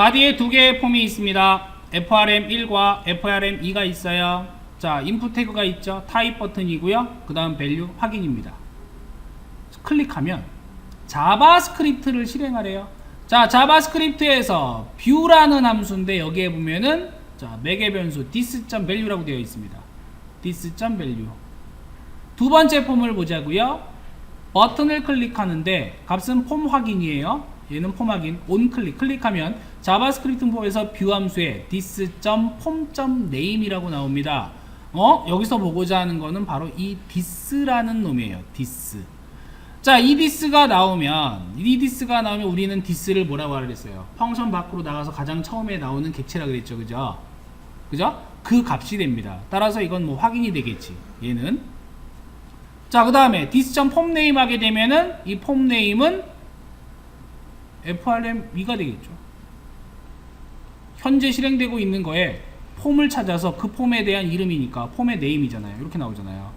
바디에 두 개의 폼이 있습니다. FRM1과 FRM2가 있어요. 자, 인풋 태그가 있죠. 타입 버튼이고요. 그 다음 밸류 확인입니다. 클릭하면 자바스크립트를 실행하래요. 자, 자바스크립트에서 뷰라는 함수인데 여기에 보면은 자, 매개 변수 this.value라고 되어 있습니다. this.value. 두 번째 폼을 보자고요. 버튼을 클릭하는데 값은 폼 확인이에요. 얘는 폼 확인. 온 클릭 클릭하면 자바스크립트 폼에서 뷰 함수에 this.pom.name이라고 나옵니다. 어? 여기서 보고자 하는 거는 바로 이 this라는 놈이에요. this. 자, 이 this가 나오면 이 this가 나오면 우리는 this를 뭐라고 하랬어요? 펑션 밖으로 나가서 가장 처음에 나오는 객체라 그랬죠. 그죠? 그죠? 그 값이 됩니다. 따라서 이건 뭐 확인이 되겠지. 얘는 자, 그 다음에 dis.폼네임 하게 되면은 이 폼네임은 frm2가 되겠죠. 현재 실행되고 있는 거에 폼을 찾아서 그 폼에 대한 이름이니까 폼의 네임이잖아요. 이렇게 나오잖아요.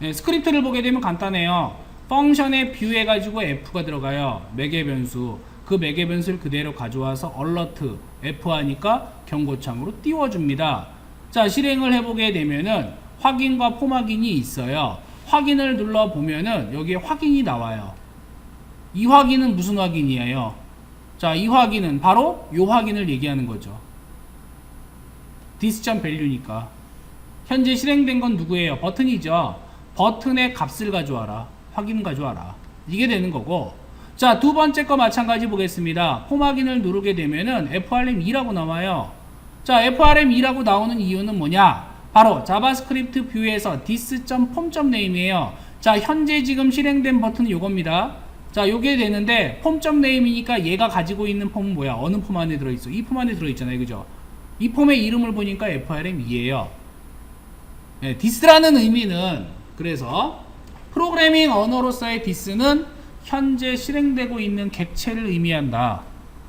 네, 스크립트를 보게 되면 간단해요. 펑션의 뷰 해가지고 f가 들어가요. 매개 변수. 그 매개 변수를 그대로 가져와서 alert f 하니까 경고창으로 띄워줍니다. 자, 실행을 해보게 되면은 확인과 폼 확인이 있어요. 확인을 눌러 보면은 여기에 확인이 나와요. 이 확인은 무슨 확인이에요? 자, 이 확인은 바로 요 확인을 얘기하는 거죠. 디스점 밸류니까. 현재 실행된 건 누구예요? 버튼이죠. 버튼의 값을 가져와라. 확인 가져와라. 이게 되는 거고. 자, 두 번째 거 마찬가지 보겠습니다. 폼 확인을 누르게 되면은 FRM2라고 나와요. 자, FRM2라고 나오는 이유는 뭐냐? 바로 자바스크립트 뷰에서 this.pom.name이에요. 자, 현재 지금 실행된 버튼은 요겁니다. 자, 요게 되는데 폼.name이니까 얘가 가지고 있는 폼은 뭐야? 어느 폼 안에 들어 있어? 이 폼 안에 들어 있잖아요. 그죠? 이 폼의 이름을 보니까 FRM2예요. 네, this라는 의미는 그래서 프로그래밍 언어로서의 this는 현재 실행되고 있는 객체를 의미한다.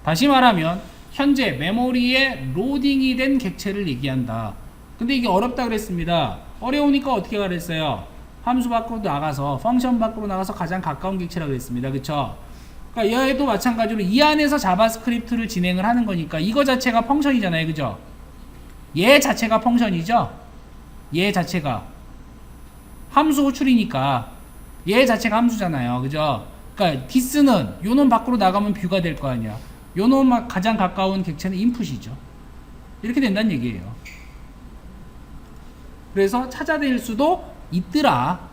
다시 말하면 현재 메모리에 로딩이 된 객체를 얘기한다. 근데 이게 어렵다 그랬습니다. 어려우니까 어떻게 그랬어요? 함수 밖으로 나가서 펑션 밖으로 나가서 가장 가까운 객체라 그랬습니다. 그쵸? 그러니까 얘도 마찬가지로 이 안에서 자바스크립트를 진행을 하는 거니까 이거 자체가 펑션이잖아요. 그죠? 얘 자체가 펑션이죠? 얘 자체가 함수 호출이니까 얘 자체가 함수잖아요. 그죠? 그러니까 디스는 요놈 밖으로 나가면 뷰가 될 거 아니야. 요놈 가장 가까운 객체는 인풋이죠. 이렇게 된다는 얘기예요. 그래서 찾아낼 수도 있더라.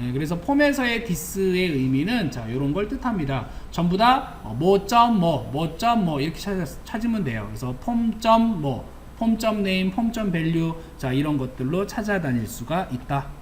예, 그래서 폼에서의 디스의 의미는 자 이런 걸 뜻합니다. 전부 다 뭐.뭐, 뭐.뭐 이렇게 찾, 찾으면 돼요. 그래서 폼.뭐, 폼.name, 폼.value 자 이런 것들로 찾아다닐 수가 있다.